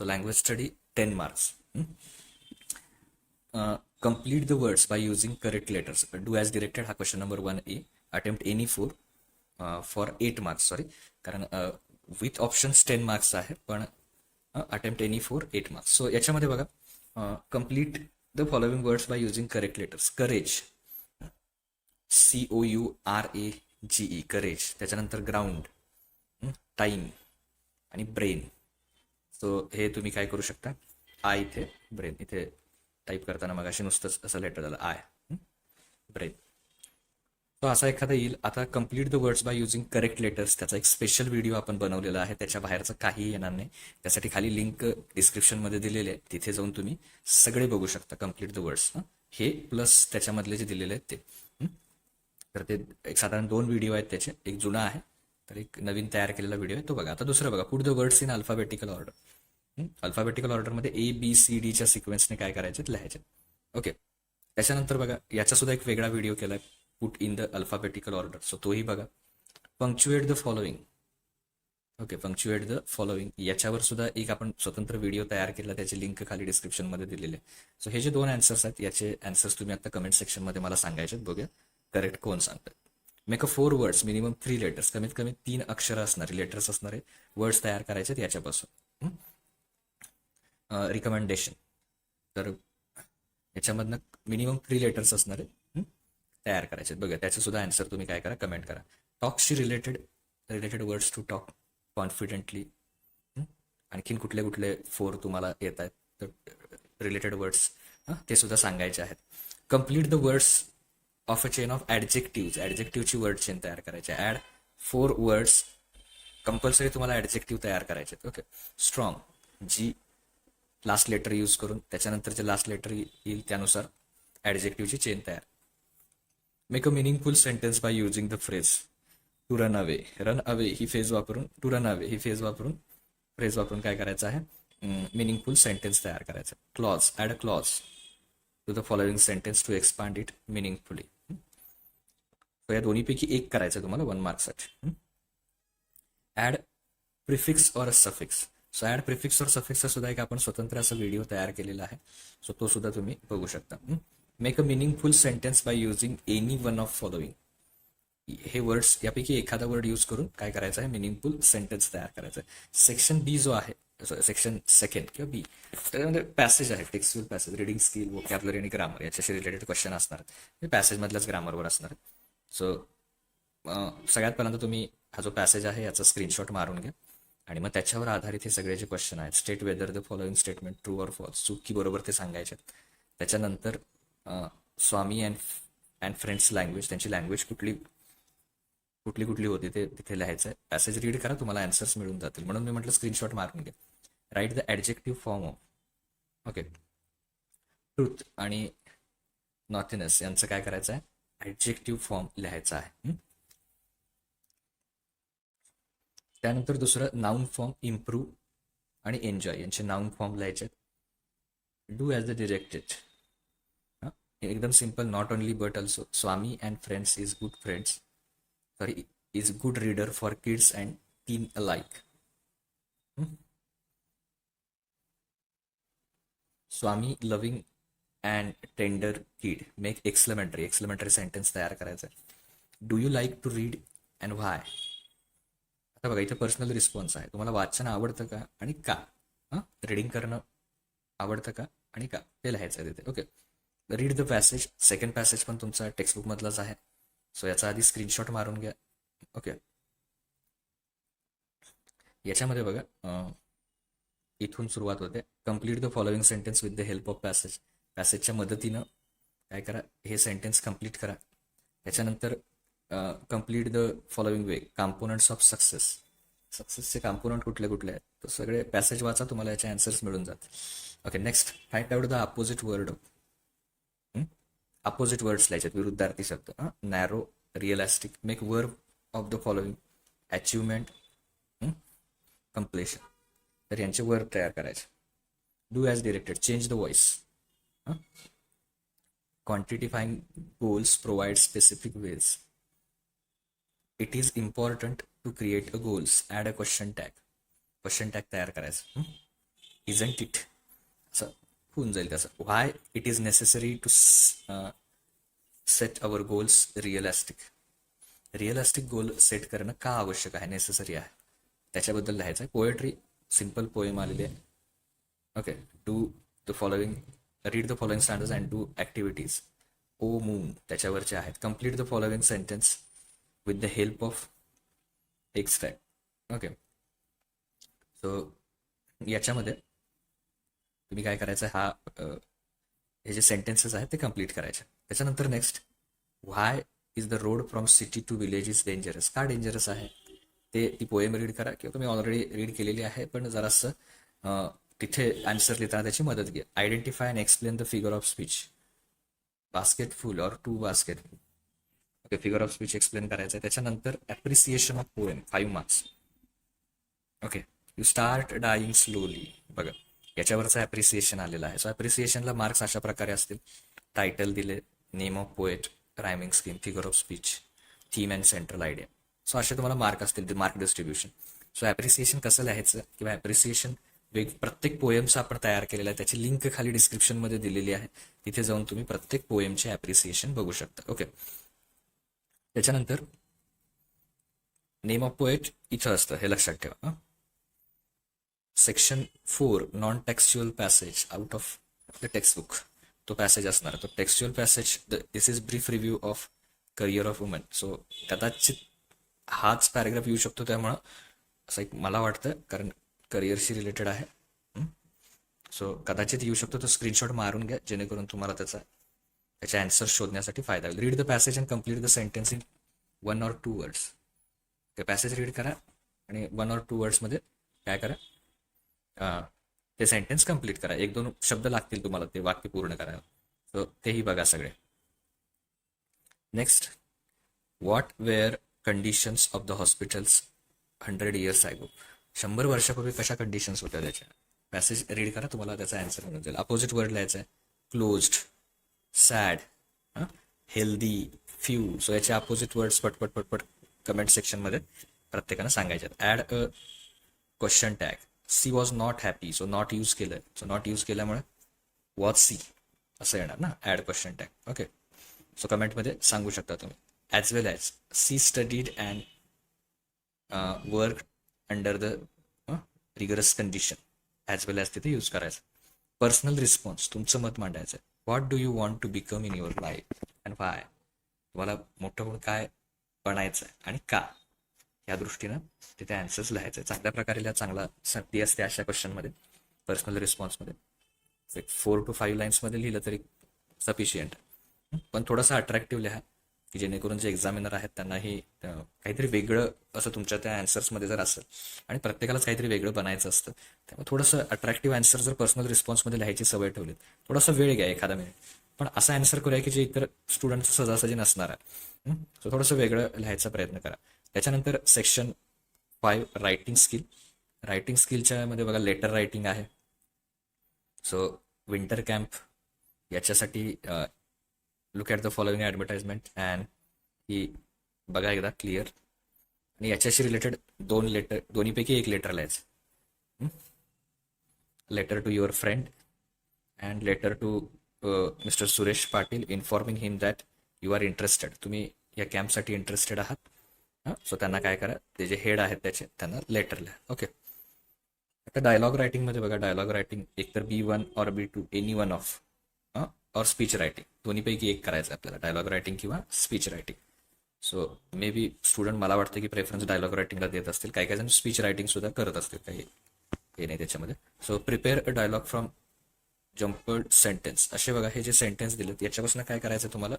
So language study, 10 marks. Hmm? Uh, complete the words by using correct letters. Do as directed हा question number one A attempt any four for eight marks sorry कारण with options ten marks आहे पण attempt any four eight marks so याच्यामध्ये बघा complete the following words by using correct letters courage C O U R A G E courage त्याच्यानंतर ground time आणि brain so हे तुम्ही काय करू शकता? आय इथे ब्रेन. इथे टाईप करताना मग अशी नुसतंच असं लेटर झालं आय ब्रेन तो असा एखादा येईल. आता complete the words by using correct letters त्याचा एक स्पेशल व्हिडिओ आपण बनवलेला आहे. त्याच्या बाहेरचं काहीही येणार नाही. त्यासाठी खाली लिंक डिस्क्रिप्शनमध्ये दिलेले आहे तिथे जाऊन तुम्ही सगळे बघू शकता कंप्लीट द वर्ड्स हे? प्लस त्याच्यामधले जे दिलेले आहेत ते. तर ते एक साधारण दोन व्हिडिओ आहेत त्याचे. एक जुना आहे तर एक नवीन तयार केलेला व्हिडिओ आहे. तो बघा. आता दुसरा बघा. Put the words in alphabetical order alphabetical ऑर्डरमध्ये ए बी सी डीच्या सिक्वेन्सने काय करायचे लिहायचे. ओके त्याच्यानंतर बघा याचा सुद्धा एक वेगळा व्हिडिओ केलाय. Put in the alphabetical order so तोही बघा. Punctuate the following okay punctuate the following याच्यावर सुद्धा एक आपण स्वतंत्र व्हिडिओ तयार केला. त्याची लिंक खाली डिस्क्रिप्शनमध्ये दिलेली आहे. सो हे जे दोन अँसर्स आहेत याचे अँसर्स तुम्ही आता कमेंट सेक्शनमध्ये मला सांगायचे बघूया. करेक्ट कोण सांगतात make a four words minimum three letters कमीत कमी तीन अक्षर असणारे लेटर्स असणारे वर्ड्स तयार करायचे याच्यापासून. रिकमेंडेशन तर याच्यामधनं मिनिमम थ्री लेटर्स असणारे तयार करायचे आहेत. बघा त्याचं सुद्धा आन्सर तुम्ही काय करा कमेंट करा. टॉकशी related related words to talk confidently आणखीन कुठले कुठले फोर तुम्हाला येत आहेत तर रिलेटेड वर्ड्स ते सुद्धा सांगायचे आहेत. Complete the words of a chain of adjective ॲडजेक्टिव्हची word chain तयार करायची ॲड फोर वर्ड्स कंपल्सरी तुम्हाला ॲडजेक्टिव्ह तयार करायचे आहेत. ओके स्ट्रॉंग जी लास्ट लेटर यूज करून त्याच्यानंतर जे लास्ट लेटर येईल त्यानुसार ॲडजेक्टिव्हची चेन तयार. Make a meaningful sentence by using the phrase to run away run away he phrase वापरून टू रन अवे ही फेज वापरून फ्रेज वापरून काय करायचं आहे? मिनिंगफुल सेंटेन्स तयार करायचं clause add a clause to the following sentence to expand it meaningfully या दोन्हीपैकी एक करायचं तुम्हाला one मार्कसाठी add prefix or suffix so add prefix or सफिक्सचा सुद्धा एक आपण स्वतंत्र असा व्हिडिओ तयार केलेला आहे. सो तो सुद्धा तुम्ही बघू शकता. Make a meaningful sentence by using any one of following हे वर्ड्स यापैकी एखादा वर्ड यूज करून काय करायचं आहे? मिनिंगफुल सेंटेन्स तयार करायचं आहे. सेक्शन बी जो आहे सेक्शन सेकंड किंवा बी त्याच्यामध्ये पॅसेज आहे. Textual passage reading skill vocabulary आणि ग्रामर याच्याशी रिलेटेड क्वेश्चन असणार हे पॅसेजमधल्याच ग्रामरवर असणार सो सगळ्यात पहिल्यांदा तुम्ही हा जो पॅसेज आहे याचा स्क्रीनशॉट मारून घ्या. आणि मग त्याच्यावर आधारित हे सगळे जे क्वेश्चन आहेत state whether the following statement true or false चूक की बरोबर ते सांगायचे आहेत. त्याच्यानंतर Swami and and friends language त्यांची लँग्वेज कुठली कुठली कुठली होती ते तिथे लिहायचं आहे पॅसेज रीड करा तुम्हाला आन्सर्स मिळून जातील. म्हणून मी म्हटलं स्क्रीनशॉट मारून घ्या right the adjective form of okay truth आणि नॉथिनेस यांचं काय करायचं आहे ॲडजेक्टिव्ह फॉर्म लिहायचा आहे हं? त्यानंतर दुसरं नाऊन फॉर्म इम्प्रूव्ह आणि एन्जॉय यांचे नाऊन फॉर्म लिहायचे डू ॲज द डिरेक्टेड एकदम simple not only but also Swami and friends is good friends sorry is good reader for kids and teen alike Swami loving and tender kid make exclamatory exclamatory sentence तयार करायचं do you like to read and why आता बघा इथे personal response आहे. तुम्हाला वाचन आवडतं का आणि का? हां? रीडिंग करणं आवडतं का आणि का? ते लिहायचं आहे तिथे. Okay read the passage second passage पण तुमचा टेक्स्टबुकमधलाच आहे. सो याचा आधी स्क्रीनशॉट मारून घ्या. ओके याच्यामध्ये बघा इथून सुरुवात होते. Complete the following sentence with the help of passage पॅसेजच्या मदतीनं काय करा? हे सेंटेन्स कंप्लीट करा. त्याच्यानंतर complete the following way components of success सक्सेसचे component कुठले कुठले आहेत? तर सगळे पॅसेज वाचा तुम्हाला याचे आन्सर्स मिळून जातील. Okay next find out the opposite word opposite words लिहायचे विरुद्धार्थी शब्द. Narrow realistic make verb of the following achievement completion तर यांचे वर्ब तयार करायचे. Do as directed change the voice quantifying goals provide specific ways it is important to create a goals add a question tag question tag तयार करायचं. Isn't it असं होऊन जाईल कसं why it is necessary to set our goals realistic realistic goal set करणं का आवश्यक आहे? नेसेसरी आहे. त्याच्याबद्दल लिहायचं आहे. पोएट्री सिंपल पोएम आलेली आहे. Okay do the following read the following standards and do activities O moon त्याच्यावरचे आहेत. Complete the following sentence with the help of extract okay so याच्यामध्ये तुम्ही काय करायचं हा हे जे सेंटेन्सेस आहेत ते कंप्लीट करायचे. त्याच्यानंतर next why is the road from city to village is dangerous का डेंजरस आहे? ते ती पोएम रीड करा किंवा तुम्ही ऑलरेडी रीड केलेली आहे पण जरासं तिथे आन्सर लिहिताना त्याची मदत घ्या. Identify and explain the figure of speech basket full or two basket okay figure of speech explain करायचं आहे. त्याच्यानंतर appreciation of poem five marks okay you start dying slowly बघा याच्यावरचं ॲप्रिसिएशन आलेलं आहे. सो ॲप्रिसिएशनला मार्क्स अशा प्रकारे असतील. टायटल दिले name of poet rhyming scheme figure of speech theme and central idea so असे तुम्हाला मार्क असतील मार्क डिस्ट्रीब्युशन सो ॲप्रिसिएशन कसं लिहायचं? किंवा ॲप्रिसिएशन वेग प्रत्येक पोएमचा आपण तयार केलेलं आहे त्याची लिंक खाली डिस्क्रिप्शनमध्ये दिलेली आहे. तिथे जाऊन तुम्ही प्रत्येक पोएमचे ॲप्रिसिएशन बघू शकता. ओके त्याच्यानंतर नेम ऑफ पोएट इथं असतं हे लक्षात ठेवा section four non textual passage out of the textbook तो पॅसेज असणार तो textual passage this is brief review of career of woman so कदाचित हाच पॅराग्राफ येऊ शकतो त्यामुळं असं एक मला वाटतं कारण करिअरशी रिलेटेड आहे सो कदाचित येऊ शकतो तो स्क्रीनशॉट मारून घ्या जेणेकरून तुम्हाला त्याचा त्याचे आन्सर शोधण्यासाठी फायदा होईल. Read the passage and complete the sentence in one or two words ते पॅसेज रीड करा आणि वन ऑर टू वर्ड्समध्ये काय करा? ते सेंटेन्स कंप्लीट करा. एक दोन शब्द लागतील तुम्हाला ते वाक्य पूर्ण करायला सो तेही बघा सगळे. Next what were conditions of the hospitals hundred years ago शंभर वर्षापूर्वी कशा कंडिशन्स होत्या त्याच्या? पॅसेज रीड करा तुम्हाला त्याचा अँसर मिळून जाईल. अपोजिट वर्ड लिहायचं आहे. Closed sad healthy few so याचे अपोजिट वर्ड्स पटपट पटपट कमेंट सेक्शनमध्ये प्रत्येकानं सांगायच्यात. Add a question tag she was not happy so not use केलं. सो नॉट यूज केल्यामुळे वॉज सी असं येणार ना? Add question tag okay so कमेंटमध्ये सांगू शकता तुम्ही. As well as she studied and work under the rigorous condition as well as तिथे यूज करायचं. पर्सनल रिस्पॉन्स तुमचं मत मांडायचं आहे what do you want to become in your life and why तुम्हाला मोठं होऊन काय बनायचं आहे आणि का? या दृष्टीनं तिथे आन्सर्स लिहायचे. चांगल्या प्रकारे लिहा चांगला संधी असते अशा क्वेश्चनमध्ये पर्सनल रिस्पॉन्समध्ये एक फोर टू फाईव्ह लाईन्समध्ये लिहिलं तरी सफिशियंट पण थोडंसं अट्रॅक्टिव्ह लिहा. की जेणेकरून जे एक्झामिनर आहेत त्यांनाही काहीतरी वेगळं असं तुमच्या त्या आन्सर्समध्ये जर असेल आणि प्रत्येकालाच काहीतरी वेगळं बनायचं असतं त्यामुळे थोडंसं अट्रॅक्टिव्ह आन्सर जर पर्सनल रिस्पॉन्समध्ये लिहायची सवय ठेवली थोडासा वेळ घ्या एखादा मिनिट पण असा आन्सर करूया की जे इतर स्टुडंटचं सजासजी नसणार आहे. सो थोडंसं वेगळं लिहायचा प्रयत्न करा. त्याच्यानंतर section five writing skill writing स्किलच्या मध्ये बघा लेटर रायटिंग आहे. सो विंटर कॅम्प याच्यासाठी look at the following advertisement and ही बघा एकदा क्लिअर आणि याच्याशी रिलेटेड दोन लेटर दोन्हीपैकी एक लेटर लिहायचं letter to your friend and letter to mister Suresh Patil informing him that you are interested तुम्ही या कॅम्पसाठी इंटरेस्टेड आहात. हां? सो त्यांना काय करा ते जे हेड आहेत त्याचे त्यांना लेटर लिहा. ओके आता डायलॉग रायटिंगमध्ये बघा डायलॉग रायटिंग एकतर B one or B two any one of or speech writing दोन्हीपैकी एक करायचं आहे आपल्याला डायलॉग रायटिंग किंवा speech writing so maybe student मला वाटतं की प्रेफरन्स डायलॉग रायटिंगला देत असतील. काही काही जण स्पीच रायटिंग सुद्धा करत असतील. काही हे नाही त्याच्यामध्ये. So prepare a dialogue from jumbled sentence असे बघा हे जे सेंटेन्स दिलेत याच्यापासून काय करायचं तुम्हाला?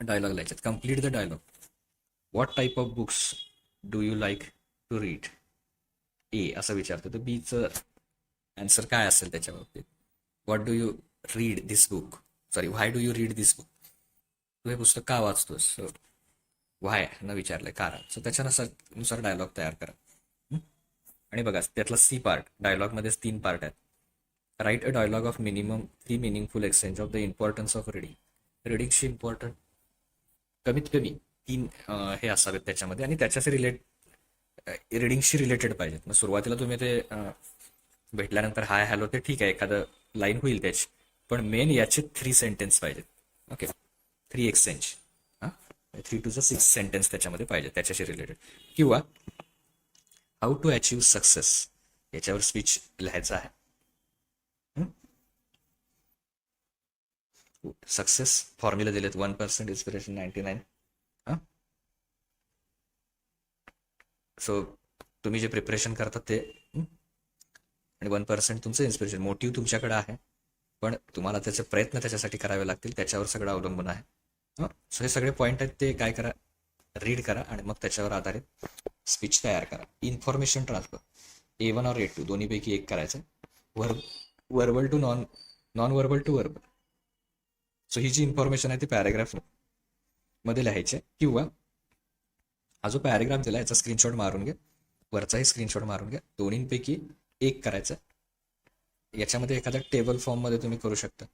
डायलॉग लिहायचे complete the dialogue what type of books do you like to read A असं विचारतो तर बीचं आन्सर काय असेल त्याच्या बाबतीत? What do you read this book sorry why do you read this book तू हे पुस्तक का वाचतोस? व्हाय न विचारलंय कारण. सो त्याच्यानुसार नुसार डायलॉग तयार करा. आणि बघा त्यातला सी पार्ट डायलॉगमध्येच तीन पार्ट आहेत. Write a dialogue of minimum three meaningful exchange of the importance of reading रिडिंगशी important कमीत कमी तीन हे असावेत त्याच्यामध्ये. आणि त्याच्याशी रिलेट रिडिंगशी रिलेटेड पाहिजेत. मग सुरुवातीला तुम्ही ते भेटल्यानंतर हाय हॅलो ते ठीक आहे. एखादं लाईन होईल त्याची. पण मेन याचे थ्री सेंटेन्स पाहिजेत. ओके थ्री एक्सचेंज हां? थ्री टू सिक्स सेंटेन्स त्याच्यामध्ये पाहिजे त्याच्याशी रिलेटेड किंवा हाऊ टू अचीव सक्सेस याच्यावर स्पीच लिहायचा आहे. सक्सेस फॉर्म्युला दिलेत. One percent inspiration ninety nine so तुम्ही जे प्रिपरेशन करतात ते आणि वन पर्सेंट तुमचं इन्स्पिरेशन मोटिव्ह तुमच्याकडे आहे. पण तुम्हाला त्याचे प्रयत्न त्याच्यासाठी करावे लागतील त्याच्यावर सगळं अवलंबून आहे. हं? सो हे सगळे पॉईंट आहेत ते काय करा रीड करा आणि मग त्याच्यावर आधारित स्पीच तयार करा. Information transfer A one or A two दोन्हीपैकी एक करायचं. Verb verbal to non non verbal to verbal so ही जी इन्फॉर्मेशन आहे ती पॅरेग्राफमध्ये लिहायचे किंवा हा जो पॅरेग्राफ दिला याचा स्क्रीनशॉट मारून घ्या वरचाही स्क्रीनशॉट मारून घ्या. दोन्हीपैकी एक करायचं. याच्यामध्ये एखाद्या टेबल फॉर्ममध्ये तुम्ही करू शकता.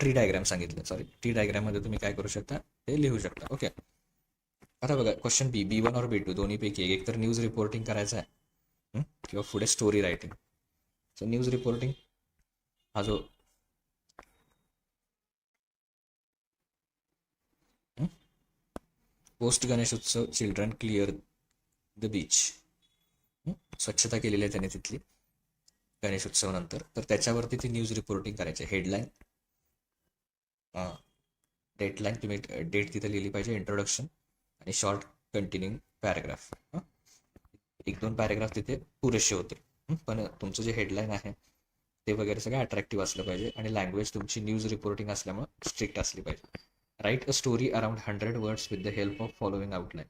ट्री डायग्राम सांगितलं सॉरी ट्री डायग्राममध्ये तुम्ही काय करू शकता? ते लिहू शकता. ओके आता बघा question B B one or B to दोन्हीपैकी एक तर न्यूज रिपोर्टिंग करायचं आहे. किंवा पुढे story writing so news reporting हा जो post Ganesh Utsav children clear the beach स्वच्छता केलेली आहे त्याने तिथली गणेश उत्सवानंतर तर त्याच्यावरती ती न्यूज रिपोर्टिंग करायची हेडलाईन डेटलाईन तुम्ही डेट तिथे लिहिली पाहिजे इंट्रोडक्शन आणि शॉर्ट कंटिन्यूइंग पॅराग्राफ एक दोन पॅराग्राफ तिथे पुरेसे होते. पण तुमचं जे हेडलाईन आहे ते वगैरे सगळं अट्रॅक्टिव्ह असलं पाहिजे. आणि लँग्वेज तुमची न्यूज रिपोर्टिंग असल्यामुळे स्ट्रिक्ट असली पाहिजे. Write a story around hundred words with the help of following outline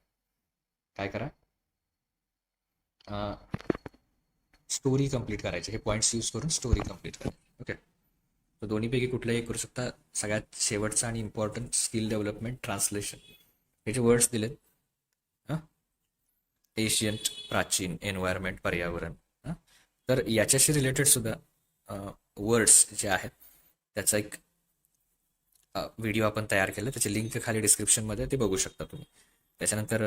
काय करा? स्टोरी कंप्लीट करायची. हे पॉईंट्स यूज करून स्टोरी कंप्लीट करायची. ओके तर दोन्हीपैकी कुठलंही करू शकता. सगळ्यात शेवटचं आणि इम्पॉर्टंट स्किल डेव्हलपमेंट ट्रान्सलेशन हे जे वर्ड्स दिलेत हां? एशियंट प्राचीन एन्व्हायरमेंट पर्यावरण तर याच्याशी रिलेटेड सुद्धा वर्ड्स जे आहेत त्याचा एक व्हिडिओ आपण तयार केला. त्याची लिंक खाली डिस्क्रिप्शनमध्ये ते बघू शकता तुम्ही. त्याच्यानंतर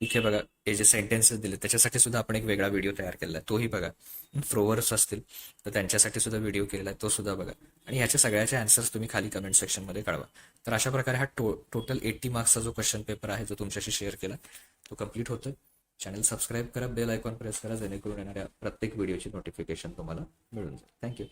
इथे बघा हे जे सेंटेन्सेस दिले त्याच्यासाठी सुद्धा आपण एक वेगळा व्हिडिओ तयार केला आहे. तोही बघा फ्रोवर्स असतील तर त्यांच्यासाठी सुद्धा व्हिडिओ केलेला आहे तो सुद्धा बघा. आणि ह्याच्या सगळ्याचे आन्सर्स तुम्ही खाली कमेंट सेक्शनमध्ये कळवा तर अशा प्रकारे हा टो टोटल एट्टी मार्क्सचा जो क्वेश्चन पेपर आहे जो तुमच्याशी शेअर केला तो कंप्लीट होतो चॅनल सबस्क्राईब करा बेल आयकॉन प्रेस करा जेणेकरून येणाऱ्या प्रत्येक व्हिडिओची नोटिफिकेशन तुम्हाला मिळून जाईल. थँक्यू